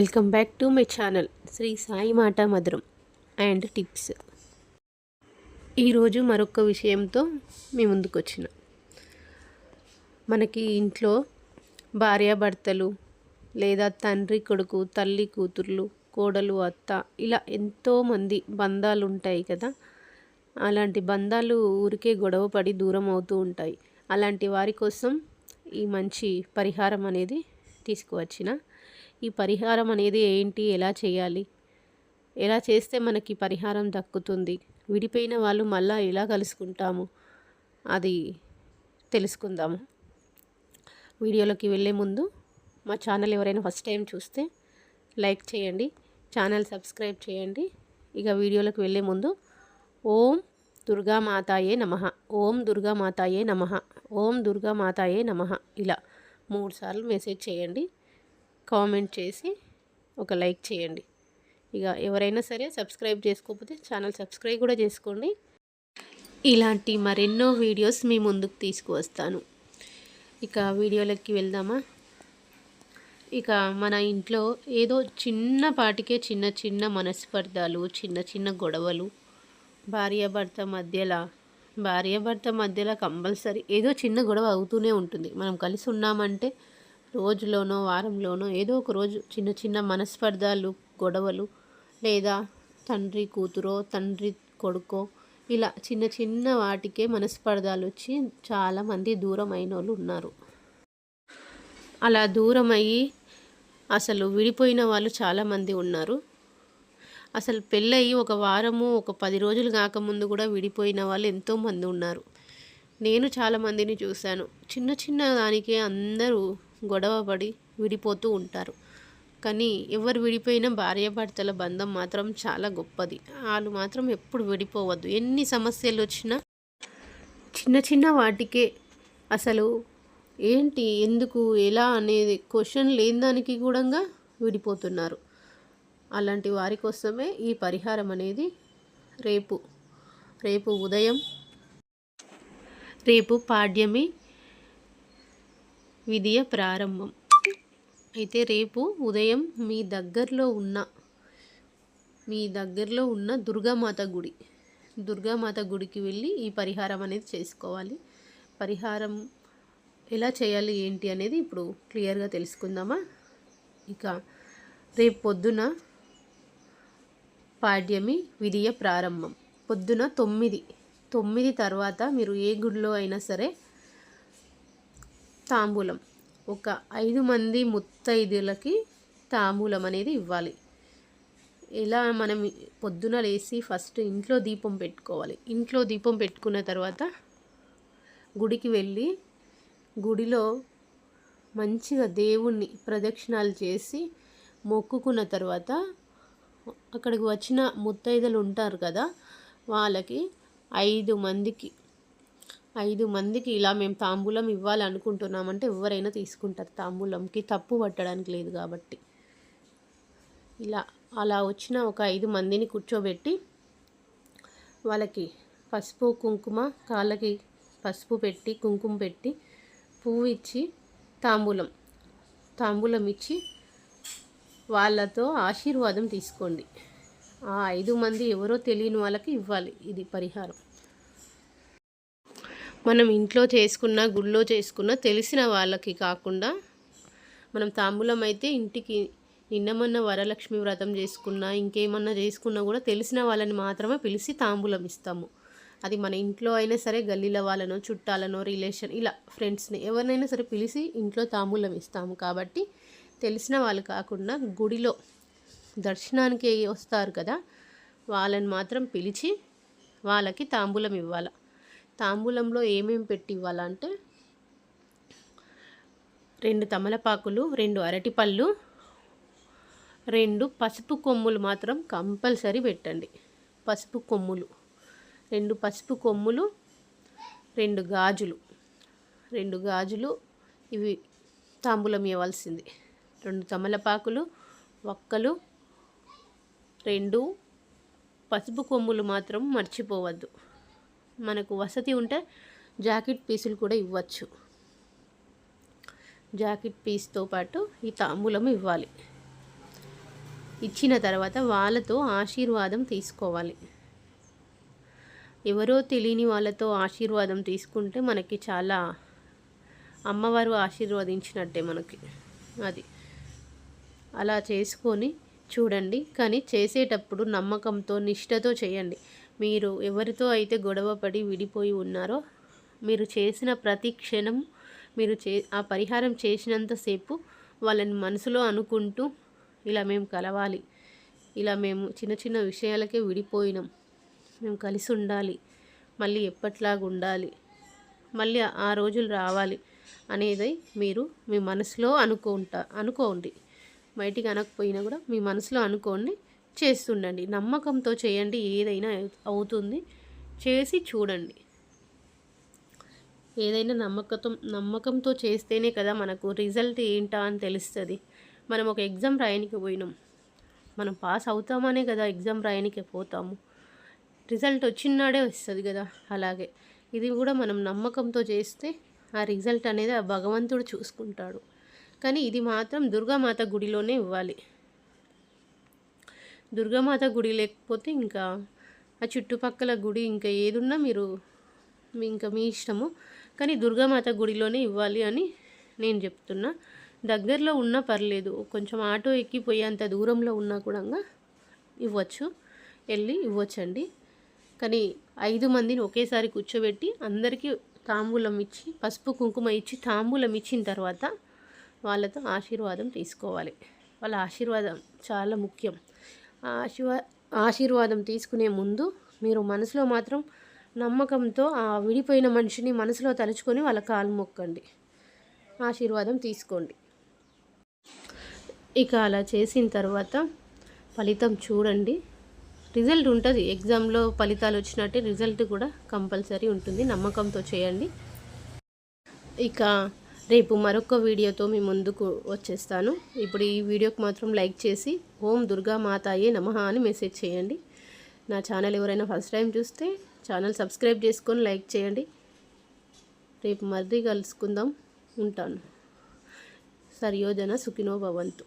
Welcome back to my channel Sri Sai మాట మధురం and tips. ఈరోజు మరొక విషయంతో మీ ముందుకు వచ్చిన. మనకి ఇంట్లో భార్యాభర్తలు లేదా తండ్రి కొడుకు తల్లి కూతుర్లు కోడలు అత్త ఇలా ఎంతోమంది బంధాలు ఉంటాయి కదా. అలాంటి బంధాలు ఊరికే గొడవ పడి దూరం అవుతూ ఉంటాయి. అలాంటి వారి కోసం ఈ మంచి పరిహారం అనేది తీసుకువచ్చిన. ఈ పరిహారం అనేది ఏంటి? ఎలా చేయాలి? ఎలా చేస్తే మనకి పరిహారం దక్కుతుంది? విడిపోయిన వాళ్ళు మళ్ళీ ఎలా కలుసుకుంటాము? అది తెలుసుకుందాము. వీడియోలోకి వెళ్ళే ముందు మా ఛానల్ ఎవరైనా ఫస్ట్ టైం చూస్తే లైక్ చేయండి. ఛానల్ సబ్స్క్రైబ్ చేయండి. ఇక వీడియోలోకి వెళ్ళే ముందు ఓం దుర్గామాతాయే నమ. ఓం దుర్గామాతాయే నమ. ఓం దుర్గామాతాయే నమ. ఇలా మూడు సార్లు మెసేజ్ చేయండి. కామెంట్ చేసి ఒక లైక్ చేయండి. ఇక ఎవరైనా సరే సబ్స్క్రైబ్ చేసుకోకపోతే ఛానల్ సబ్స్క్రైబ్ కూడా చేసుకోండి. ఇలాంటి మరెన్నో వీడియోస్ మీ ముందుకు తీసుకువస్తాను. ఇక వీడియోలకి వెళ్దామా? ఇక మన ఇంట్లో ఏదో చిన్నపాటికే చిన్న చిన్న మనస్పర్ధాలు చిన్న చిన్న గొడవలు భార్యాభర్త మధ్యలో భార్యాభర్త మధ్యలో కంపల్సరీ ఏదో చిన్న గొడవ అవుతూనే ఉంటుంది. మనం కలిసి ఉన్నామంటే రోజులోనో వారంలోనో ఏదో ఒక రోజు చిన్న చిన్న మనస్పర్ధాలు గొడవలు లేదా తండ్రి కూతురో తండ్రి కొడుకో ఇలా చిన్న చిన్న వాటికే మనస్పర్ధాలు వచ్చి చాలామంది దూరం అయిన వాళ్ళు ఉన్నారు. అలా దూరం అయ్యి అసలు విడిపోయిన వాళ్ళు చాలామంది ఉన్నారు. అసలు పెళ్ళయి ఒక వారము ఒక పది రోజులు కాకముందు కూడా విడిపోయిన వాళ్ళు ఎంతోమంది ఉన్నారు. నేను చాలామందిని చూశాను. చిన్న చిన్న దానికే అందరూ గొడవపడి విడిపోతూ ఉంటారు. కానీ ఎవరు విడిపోయినా భార్యాభర్తల బంధం మాత్రం చాలా గొప్పది. వాళ్ళు మాత్రం ఎప్పుడు విడిపోవద్దు. ఎన్ని సమస్యలు వచ్చినా చిన్న చిన్న వాటికే అసలు ఏంటి ఎందుకు ఎలా అనేది క్వశ్చన్ లేని దానికి కూడా విడిపోతున్నారు. అలాంటి వారి కోసమే ఈ పరిహారం అనేది రేపు రేపు ఉదయం రేపు పాడ్యమి విధియ ప్రారంభం. అయితే రేపు ఉదయం మీ దగ్గరలో ఉన్న మీ దగ్గరలో ఉన్న దుర్గామాత గుడి దుర్గామాత గుడికి వెళ్ళి ఈ పరిహారం అనేది చేసుకోవాలి. పరిహారం ఎలా చేయాలి ఏంటి అనేది ఇప్పుడు క్లియర్గా తెలుసుకుందామా? ఇక రేపు పొద్దున పాడ్యమి విధియ ప్రారంభం. పొద్దున తొమ్మిది తొమ్మిది తర్వాత మీరు ఏ గుడిలో అయినా సరే తాంబూలం. ఒక ఐదు మంది ముత్తైదులకి తాంబూలం అనేది ఇవ్వాలి. ఎలా మనం పొద్దున లేచి ఫస్ట్ ఇంట్లో దీపం పెట్టుకోవాలి. ఇంట్లో దీపం పెట్టుకున్న తర్వాత గుడికి వెళ్ళి గుడిలో మంచిగా దేవుణ్ణి ప్రదక్షిణాలు చేసి మొక్కుకున్న తర్వాత అక్కడికి వచ్చిన ముత్తైదులు ఉంటారు కదా వాళ్ళకి ఐదు మందికి ఐదు మందికి ఇలా మేము తాంబూలం ఇవ్వాలనుకుంటున్నామంటే ఎవరైనా తీసుకుంటారు. తాంబూలంకి తప్పు పట్టడానికి లేదు కాబట్టి. ఇలా అలా వచ్చిన ఒక ఐదు మందిని కూర్చోబెట్టి వాళ్ళకి పసుపు కుంకుమ కాళ్ళకి పసుపు పెట్టి కుంకుమ పెట్టి పువ్వు ఇచ్చి తాంబూలం తాంబూలం ఇచ్చి వాళ్ళతో ఆశీర్వాదం తీసుకోండి. ఆ ఐదు మంది ఎవరో తెలియని వాళ్ళకి ఇవ్వాలి. ఇది పరిహారం. మనం ఇంట్లో చేసుకున్న గుళ్ళో చేసుకున్న తెలిసిన వాళ్ళకి కాకుండా మనం తాంబూలం అయితే ఇంటికి నిన్నమన్న వరలక్ష్మి వ్రతం చేసుకున్నా ఇంకేమన్నా చేసుకున్నా కూడా తెలిసిన వాళ్ళని మాత్రమే పిలిచి తాంబూలం ఇస్తాము. అది మన ఇంట్లో అయినా సరే గల్లీల వాళ్ళనో చుట్టాలనో రిలేషన్ ఇలా ఫ్రెండ్స్ని ఎవరినైనా సరే పిలిచి ఇంట్లో తాంబూలం ఇస్తాము. కాబట్టి తెలిసిన వాళ్ళు కాకుండా గుడిలో దర్శనానికి వస్తారు కదా వాళ్ళని మాత్రం పిలిచి వాళ్ళకి తాంబూలం ఇవ్వాలి. తాంబూలంలో ఏమేమి పెట్టి ఇవ్వాలంటే రెండు తమలపాకులు రెండు అరటిపళ్ళు రెండు పసుపు కొమ్ములు మాత్రం కంపల్సరీ పెట్టండి. పసుపు కొమ్ములు రెండు పసుపు కొమ్ములు రెండు గాజులు. రెండు గాజులు ఇవి తాంబూలం ఇవ్వాల్సింది. రెండు తమలపాకులు ఒక్కలు రెండు పసుపు కొమ్ములు మాత్రం మర్చిపోవద్దు. మనకు వసతి ఉంటే జాకెట్ పీసులు కూడా ఇవ్వచ్చు. జాకెట్ పీస్తో పాటు ఈ తాంబూలం ఇవ్వాలి. ఇచ్చిన తర్వాత వాళ్ళతో ఆశీర్వాదం తీసుకోవాలి. ఎవరో తెలియని వాళ్ళతో ఆశీర్వాదం తీసుకుంటే మనకి చాలా అమ్మవారు ఆశీర్వదించినట్టే మనకి. అది. అలా చేసుకొని చూడండి. కానీ చేసేటప్పుడు నమ్మకంతో నిష్టతో చేయండి. మీరు ఎవరితో అయితే గొడవ పడి విడిపోయి ఉన్నారో మీరు చేసిన ప్రతి క్షణం మీరు చే ఆ పరిహారం చేసినంతసేపు వాళ్ళని మనసులో అనుకుంటూ ఇలా మేము కలవాలి. ఇలా మేము చిన్న చిన్న విషయాలకే విడిపోయినాం. మేము కలిసి ఉండాలి. మళ్ళీ ఎప్పట్లాగా ఉండాలి. మళ్ళీ ఆ రోజులు రావాలి అనేది మీరు మీ మనసులో అనుకుంటా అనుకోండి. బయటికి అనకపోయినా కూడా మీ మనసులో అనుకోండి. చేస్తుండండి. నమ్మకంతో చేయండి ఏదైనా అవుతుంది. చేసి చూడండి. ఏదైనా నమ్మకం నమ్మకంతో చేస్తేనే కదా మనకు రిజల్ట్ ఏంటా అని తెలుస్తుంది. మనం ఒక ఎగ్జామ్ రాయనికి పోయినాం. మనం పాస్ అవుతామనే కదా ఎగ్జామ్ రాయనికి పోతాము. రిజల్ట్ వచ్చినాడే వస్తుంది కదా అలాగే. ఇది కూడా మనం నమ్మకంతో చేస్తే ఆ రిజల్ట్ అనేది ఆ భగవంతుడు చూసుకుంటాడు. కానీ ఇది మాత్రం దుర్గామాత గుడిలోనే ఇవ్వాలి. దుర్గామాత గుడి లేకపోతే ఇంకా ఆ చుట్టుపక్కల గుడి ఇంకా ఏదున్నా మీరు ఇంకా మీ ఇష్టము. కానీ దుర్గామాత గుడిలోనే ఇవ్వాలి అని నేను చెప్తున్నా. దగ్గరలో ఉన్నా పర్లేదు. కొంచెం ఆటో ఎక్కిపోయేంత దూరంలో ఉన్నా కూడా ఇవ్వచ్చు. వెళ్ళి ఇవ్వచ్చండి. కానీ ఐదు మందిని ఒకేసారి కూర్చోబెట్టి అందరికీ తాంబూలం ఇచ్చి పసుపు కుంకుమ ఇచ్చి తాంబూలం ఇచ్చిన తర్వాత వాళ్ళతో ఆశీర్వాదం తీసుకోవాలి. వాళ్ళ ఆశీర్వాదం చాలా ముఖ్యం. ఆశీర్వా ఆశీర్వాదం తీసుకునే ముందు మీరు మనసులో మాత్రం నమ్మకంతో ఆ విడిపోయిన మనిషిని మనసులో తలుచుకొని వాళ్ళ కాలు మొక్కండి. ఆశీర్వాదం తీసుకోండి. ఇక అలా చేసిన తర్వాత ఫలితం చూడండి. రిజల్ట్ ఉంటుంది. ఎగ్జామ్లో ఫలితాలు వచ్చినట్టే రిజల్ట్ కూడా కంపల్సరీ ఉంటుంది. నమ్మకంతో చేయండి. ఇక రేపు మరొక వీడియోతో మీ ముందుకు వచ్చేస్తాను. ఇప్పుడు ఈ వీడియోకి మాత్రం లైక్ చేసి ఓం దుర్గా మాతాయే నమ అని మెసేజ్ చేయండి. నా ఛానల్ ఎవరైనా ఫస్ట్ టైం చూస్తే ఛానల్ సబ్స్క్రైబ్ చేసుకొని లైక్ చేయండి. రేపు మళ్ళీ కలుసుకుందాం. ఉంటాను. సర్యోజన సుఖినో భవంతు.